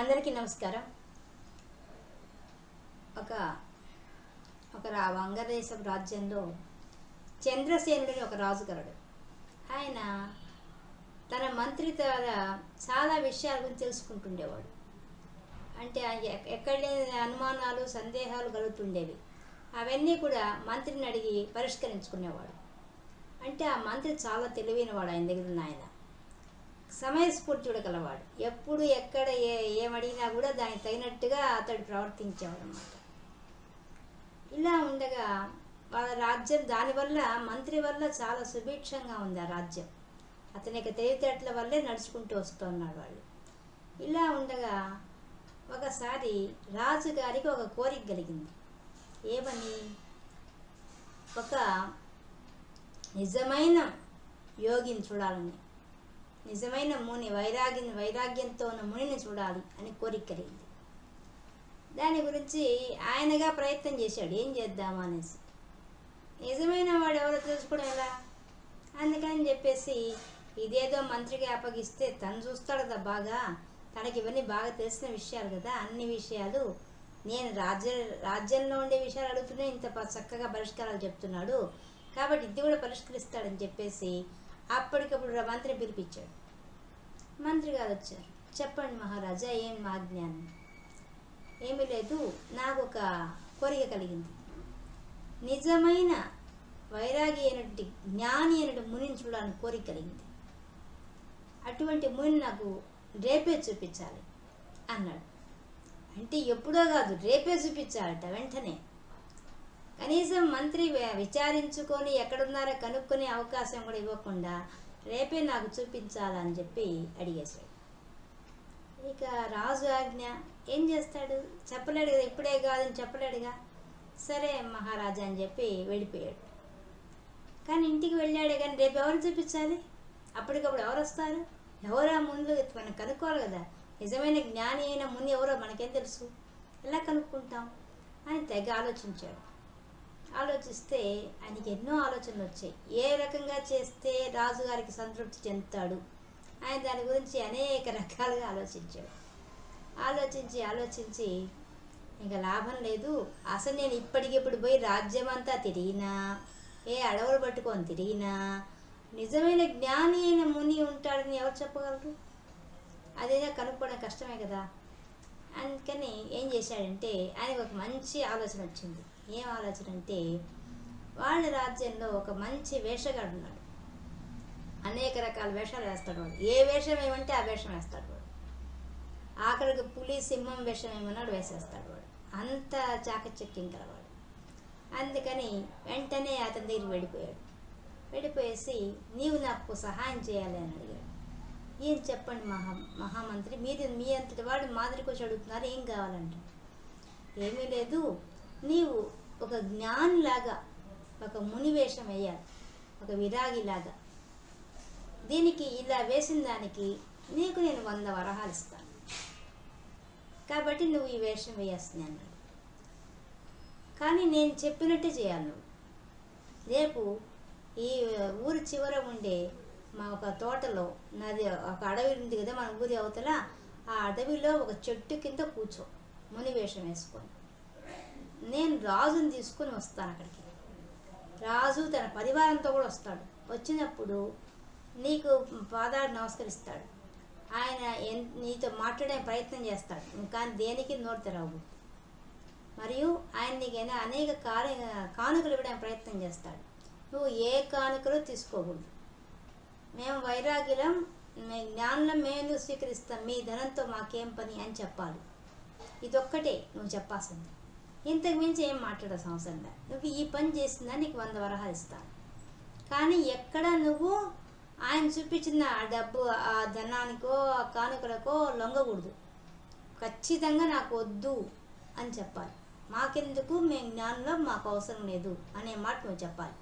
అందరికీ నమస్కారం. ఒక ఒక రా వంగదేశపు రాజ్యంలో చంద్రసేనుడని ఒక రాజుగారుడు. ఆయన తన మంత్రి ద్వారా చాలా విషయాల గురించి తెలుసుకుంటుండేవాడు. అంటే ఎక్కడ లేని అనుమానాలు సందేహాలు కలుగుతుండేవి. అవన్నీ కూడా మంత్రిని అడిగి పరిష్కరించుకునేవాడు. అంటే ఆ మంత్రి చాలా తెలివైనవాడు ఆయన దగ్గర ఉన్న ఆయన. సమయస్ఫూర్తి కలవాడు ఎప్పుడు ఎక్కడ ఏ ఏమడిగినా కూడా దానికి తగినట్టుగా అతడు ప్రవర్తించేవాడు అనమాట ఇలా ఉండగా వాళ్ళ రాజ్యం దానివల్ల మంత్రి వల్ల చాలా సుభిక్షంగా ఉంది ఆ రాజ్యం. అతని యొక్క తెలివితేటల వల్లే నడుచుకుంటూ వస్తున్నాడు వాళ్ళు. ఇలా ఉండగా ఒకసారి రాజుగారికి ఒక కోరిక కలిగింది. ఏమని? ఒక నిజమైన యోగిని చూడాలని. నిజమైన ముని వైరాగ్య వైరాగ్యంతో ఉన్న మునిని చూడాలి అని కోరిక కలిగింది దాని గురించి ఆయనగా ప్రయత్నం చేశాడు. ఏం చేద్దామా అనేసి. నిజమైన వాడు ఎవరో తెలుసుకోవడం ఎలా? అందుకని చెప్పేసి ఇదేదో మంత్రికి అప్పగిస్తే తను చూస్తాడు కదా బాగా. తనకి ఇవన్నీ బాగా తెలిసిన విషయాలు కదా. అన్ని విషయాలు నేను రాజ్య రాజ్యంలో ఉండే విషయాలు అడుగుతూనే ఇంత చక్కగా పరిష్కారాలు చెప్తున్నాడు. కాబట్టి ఇది కూడా పరిష్కరిస్తాడని చెప్పేసి అప్పటికప్పుడు రా- పిలిపించాడు. మంత్రి గారు వచ్చారు. చెప్పండి మహారాజా ఏం మా జ్ఞానం? ఏమీ లేదు నాకు ఒక కోరిక కలిగింది. నిజమైన వైరాగి అయినటువంటి జ్ఞాని అయినటువంటి మునిని చూడాలని కోరిక కలిగింది. అటువంటి ముని నాకు రేపే చూపించాలి అన్నాడు. అంటే ఎప్పుడో కాదు రేపే చూపించాలట వెంటనే. కనీసం మంత్రి విచారించుకొని ఎక్కడున్నారో కనుక్కునే అవకాశం కూడా ఇవ్వకుండా రేపే నాకు చూపించాలని చెప్పి అడిగేశాడు. ఇక రాజు ఆజ్ఞ ఏం చేస్తాడు? చెప్పలేడు కదా ఇప్పుడే కాదని చెప్పలేడుగా? సరే మహారాజా అని చెప్పి వెళ్ళిపోయాడు. కానీ ఇంటికి వెళ్ళాడు కానీ రేపు ఎవరు చూపించాలి? అప్పటికప్పుడు ఎవరు వస్తారు? ఎవరా ముందు మనం కనుక్కోవాలి కదా. నిజమైన జ్ఞాని అయిన ముందు ఎవరో మనకేం తెలుసు? ఎలా కనుక్కుంటాం? అని తెగ ఆలోచించాడు. ఆలోచిస్తే ఆయనకి ఎన్నో ఆలోచనలు వచ్చాయి. ఏ రకంగా చేస్తే రాజుగారికి సంతృప్తి చెందుతాడు? ఆయన దాని గురించి అనేక రకాలుగా ఆలోచించాడు. ఆలోచించి ఆలోచించి ఇంకా లాభం లేదు. అసలు నేను ఇప్పటికిప్పుడు పోయి రాజ్యం అంతా తిరిగినా ఏ అడవులు పట్టుకొని తిరిగినా నిజమైన జ్ఞాని అయిన ముని ఉంటాడని ఎవరు చెప్పగలరు? అదేదో కనుక్కోవడం కష్టమే కదా. అందుకని ఏం చేశాడంటే ఆయనకు ఒక మంచి ఆలోచన వచ్చింది. ఏం ఆలోచన అంటే వాళ్ళ రాజ్యంలో ఒక మంచి వేషగాడు ఉన్నాడు. అనేక రకాల వేషాలు వేస్తాడు వాడు. ఏ వేషం ఏమంటే ఆ వేషం వేస్తాడు వాడు. ఆఖరికి పులి సింహం వేషం ఏమన్నాడు వేసేస్తాడు వాడు. అంత చాకచక్యం కలవాడు అందుకని వెంటనే అతని దగ్గరికి వెళ్ళిపోయాడు. వెళ్ళిపోయేసి నీవు నాకు సహాయం చేయాలి అని అడిగాడు. ఏం చెప్పండి మహా మహామంత్రి మీది మీ అంతటి వాడు మాదిరికి వచ్చి అడుగుతున్నారు ఏం కావాలంట? ఏమీ లేదు. నీవు ఒక జ్ఞానిలాగా ఒక ముని వేషం వేయాలి ఒక విరాగిలాగా. దీనికి ఇలా వేసిన దానికి నీకు నేను వంద వరహాలు ఇస్తాను. కాబట్టి నువ్వు ఈ వేషం వేయాల్సింది అన్నాడు. కానీ నేను చెప్పినట్టే చేయాలి నువ్వు. రేపు ఈ ఊరి చివర ఉండే మా ఒక తోటలో నాది ఒక అడవి ఉంది కదా మన ఊరి అవతల ఆ అడవిలో ఒక చెట్టు కింద కూర్చో ముని వేషం వేసుకొని. నేను రాజుని తీసుకొని వస్తాను అక్కడికి. రాజు తన పరివారంతో కూడా వస్తాడు. వచ్చినప్పుడు నీకు పాదాడు నమస్కరిస్తాడు. ఆయన నీతో మాట్లాడే ప్రయత్నం చేస్తాడు. కానీ దేనికి నోరు తెరవదు మరియు ఆయన నీకైనా అనేక కార్య కానుకలు ఇవ్వడానికి ప్రయత్నం చేస్తాడు. నువ్వు ఏ కానుకలు తీసుకోకూడదు. మేము వైరాగ్యం మీ జ్ఞానం మేము స్వీకరిస్తాం మీ ధనంతో మాకేం పని అని చెప్పాలి. ఇదొక్కటే నువ్వు చెప్పాల్సింది. ఇంతకు మించి ఏం మాట్లాడాల్సిన అవసరం లేదు. నువ్వు ఈ పని చేసిందా నీకు వంద వరహాలు ఇస్తాను. కానీ ఎక్కడ నువ్వు ఆయన చూపించిన ఆ డబ్బు ఆ ధనానికో ఆ కానుకలకో లొంగకూడదు. ఖచ్చితంగా నాకు వద్దు అని చెప్పాలి. మాకెందుకు? మేము జ్ఞానంలో మాకు అవసరం లేదు అనే మాట నువ్వు చెప్పాలి.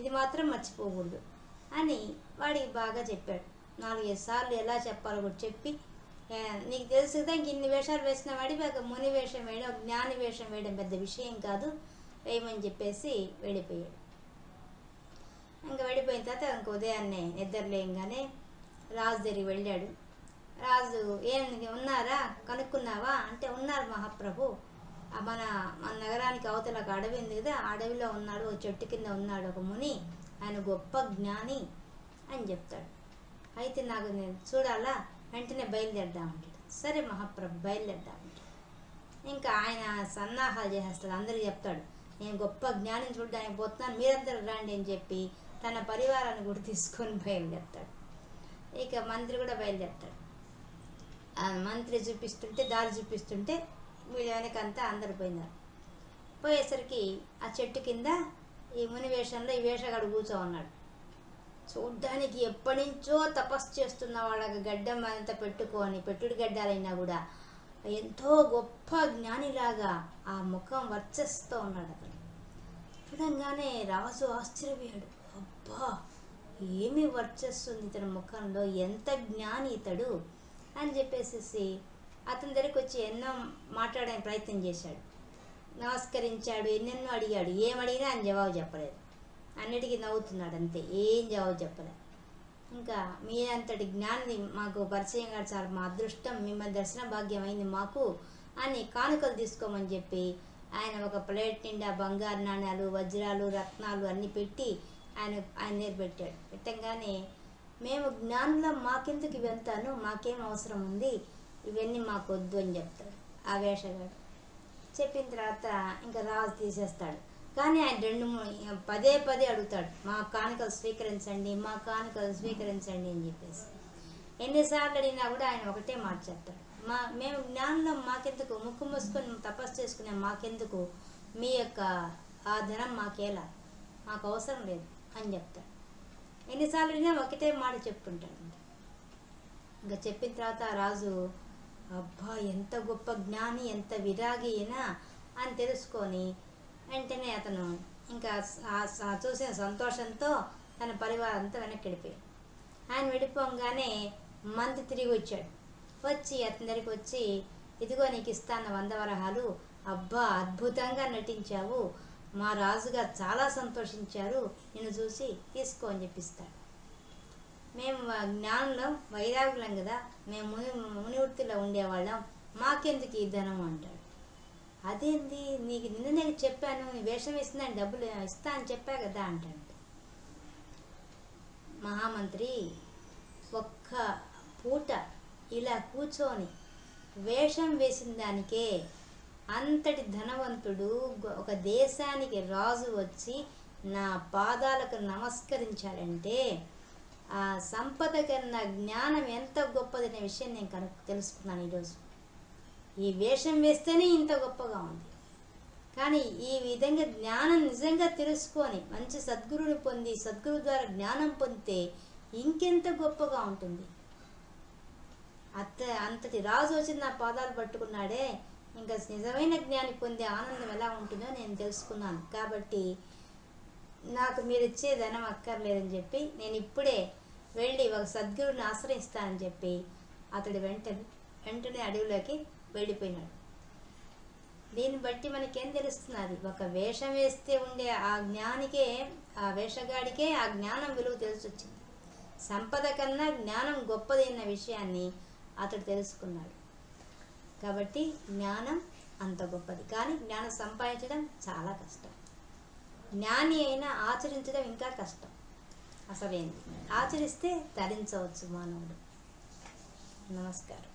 ఇది మాత్రం మర్చిపోకూడదు. అని వాడికి బాగా చెప్పాడు. నాలుగైదు సార్లు ఎలా చెప్పాలో కూడా చెప్పి నీకు తెలుసు కదా ఇంక ఇన్ని వేషాలు వేసిన వాడి ఒక ముని వేషం వేయడం ఒక జ్ఞాని వేషం వేయడం పెద్ద విషయం కాదు. వేయమని చెప్పేసి వెళ్ళిపోయాడు. ఇంకా వెళ్ళిపోయిన తర్వాత ఇంక ఉదయాన్నే నిద్ర లేయంగానే రాజు దగ్గరికి వెళ్ళాడు. రాజు ఏం ఉన్నారా? కనుక్కున్నావా? అంటే ఉన్నారు మహాప్రభు. మన మన నగరానికి అవతల ఒక అడవి ఉంది కదా ఆ అడవిలో ఉన్నాడు ఒక చెట్టు కింద ఉన్నాడు ఒక ముని. ఆయన గొప్ప జ్ఞాని అని చెప్తాడు. అయితే నాకు నేను చూడాలా? వెంటనే బయలుదేరదామంటాడు. సరే మహాప్రభు బయలుదేరదామంటాడు. ఇంకా ఆయన సన్నాహాలు చేసేస్తాడు. అందరికి చెప్తాడు నేను గొప్ప జ్ఞానం చూడడానికి పోతున్నాను. మీరందరూ రండి అని చెప్పి తన పరివారాన్ని కూడా తీసుకొని బయలుదేరతాడు. ఇక మంత్రి కూడా బయలుదేరతాడు. మంత్రి చూపిస్తుంటే దారి చూపిస్తుంటే వీళ్ళ వెనకంతా అందరు పోయినారు. పోయేసరికి ఆ చెట్టు కింద ఈ ముని వేషంలో ఈ వేషగాడు కూర్చో ఉన్నాడు. చూడ్డానికి ఎప్పటి నుంచో తపస్సు చేస్తున్న వాళ్ళకి గడ్డం అంత పెట్టుకొని పెట్టుడు గడ్డాలైనా కూడా ఎంతో గొప్ప జ్ఞానిలాగా ఆ ముఖం వర్చస్తో ఉన్నాడు అతను. చూడంగానే రాజు ఆశ్చర్యపోయాడు. అబ్బా ఏమి వర్చస్సుంది ఇతని ముఖంలో ఎంత జ్ఞాని ఇతడు అని చెప్పేసి అతని దగ్గరికి వచ్చి ఎన్నో మాట్లాడడానికి ప్రయత్నం చేశాడు. నమస్కరించాడు ఎన్నెన్నో అడిగాడు. ఏం అడిగినా ఆయన జవాబు చెప్పలేదు. అన్నిటికీ నవ్వుతున్నాడు అంతే ఏం జవాబు చెప్పలేదు. ఇంకా మీ అంతటి జ్ఞాని మాకు పరిచయం కాదు సార్ మా అదృష్టం మిమ్మల్ని దర్శన భాగ్యం అయింది మాకు అని కానుకలు తీసుకోమని చెప్పి ఆయన ఒక ప్లేట్ నిండా బంగారు నాణ్యాలు వజ్రాలు రత్నాలు అన్నీ పెట్టి ఆయన ఆయన దగ్గర పెట్టాడు. పెట్టంగానే మేము జ్ఞానులం మాకెందుకు ఇవంతాను? మాకేం అవసరం ఉంది? ఇవన్నీ మాకు వద్దు అని చెప్తాడు. ఆ వేషగాడు చెప్పిన తర్వాత ఇంకా రాజు తీసేస్తాడు. కానీ ఆయన రెండు పదే పదే అడుగుతాడు మా కానుకలు స్వీకరించండి మా కానుకలు స్వీకరించండి అని చెప్పేసి. ఎన్నిసార్లు అడిగినా కూడా ఆయన ఒకటే మాట చెప్తాడు మా మేము జ్ఞానంలో మాకెందుకు? ముక్కు మూసుకొని తపస్సు చేసుకునే మాకెందుకు? మీ యొక్క ఆ ధనం మాకేలా? మాకు అవసరం లేదు అని చెప్తాడు. ఎన్నిసార్లు అడిగినా ఒకటే మాట చెప్పుకుంటాడు. ఇంకా చెప్పిన తర్వాత రాజు అబ్బా ఎంత గొప్ప జ్ఞాని ఎంత విరాగి అయినా అని తెలుసుకొని వెంటనే అతను ఇంకా చూసిన సంతోషంతో తన పరివారంతో వెనక్కి వెళ్ళిపోయాడు. ఆయన వెళ్ళిపోగానే మంత్ తిరిగి వచ్చాడు. వచ్చి అతని దగ్గరికి వచ్చి ఇదిగో నీకు ఇస్తాను వంద వరహాలు. అబ్బా అద్భుతంగా నటించావు. మా రాజుగారు చాలా సంతోషించారు. నిన్ను చూసి తీసుకో అని చెప్పిస్తాడు. మేము జ్ఞానంలో వైరాగులం కదా. మేము ముని మునివృత్తిలో ఉండేవాళ్ళం. మాకెందుకు ఈ ధనం అంటాడు. అదేంది? నీకు నిన్న నేను చెప్పాను నీ వేషం ఇస్తున్నాను డబ్బులు ఇస్తా అని చెప్పా కదా అంటాడు. మహామంత్రి ఒక్క పూట ఇలా కూర్చొని వేషం వేసిన దానికే అంతటి ధనవంతుడు ఒక దేశానికి రాజు వచ్చి నా పాదాలకు నమస్కరించాడంటే ఆ సంపద కన్నా జ్ఞానం ఎంత గొప్పదనే విషయం నేను కనుక తెలుసుకున్నాను ఈరోజు. ఈ వేషం వేస్తేనే ఇంత గొప్పగా ఉంది. కానీ ఈ విధంగా జ్ఞానం నిజంగా తెలుసుకొని మంచి సద్గురుని పొంది సద్గురు ద్వారా జ్ఞానం పొందితే ఇంకెంత గొప్పగా ఉంటుంది. అత్త అంతటి రాజు వచ్చి నా పాదాలు పట్టుకున్నాడే ఇంకా నిజమైన జ్ఞాని పొందే ఆనందం ఎలా ఉంటుందో నేను తెలుసుకున్నాను. కాబట్టి నాకు మీరు ఇచ్చే ధనం అక్కర్లేదని చెప్పి నేను ఇప్పుడే వెళ్ళి ఒక సద్గురుని ఆశ్రయిస్తానని చెప్పి అతడు వెంటనే వెంటనే అడవిలోకి వెళ్ళిపోయినాడు. దీన్ని బట్టి మనకేం తెలుస్తున్నది? ఒక వేషం వేస్తే ఉండే ఆ జ్ఞానికే ఆ వేషగాడికే ఆ జ్ఞానం విలువ తెలిసొచ్చింది. సంపద కన్నా జ్ఞానం గొప్పదైన విషయాన్ని అతడు తెలుసుకున్నాడు. కాబట్టి జ్ఞానం అంత గొప్పది. కానీ జ్ఞానం సంపాదించడం చాలా కష్టం. జ్ఞాని అయినా ఆచరించడం ఇంకా కష్టం. అసలేంది? ఆచరిస్తే తరించవచ్చు మానవుడు. నమస్కారం.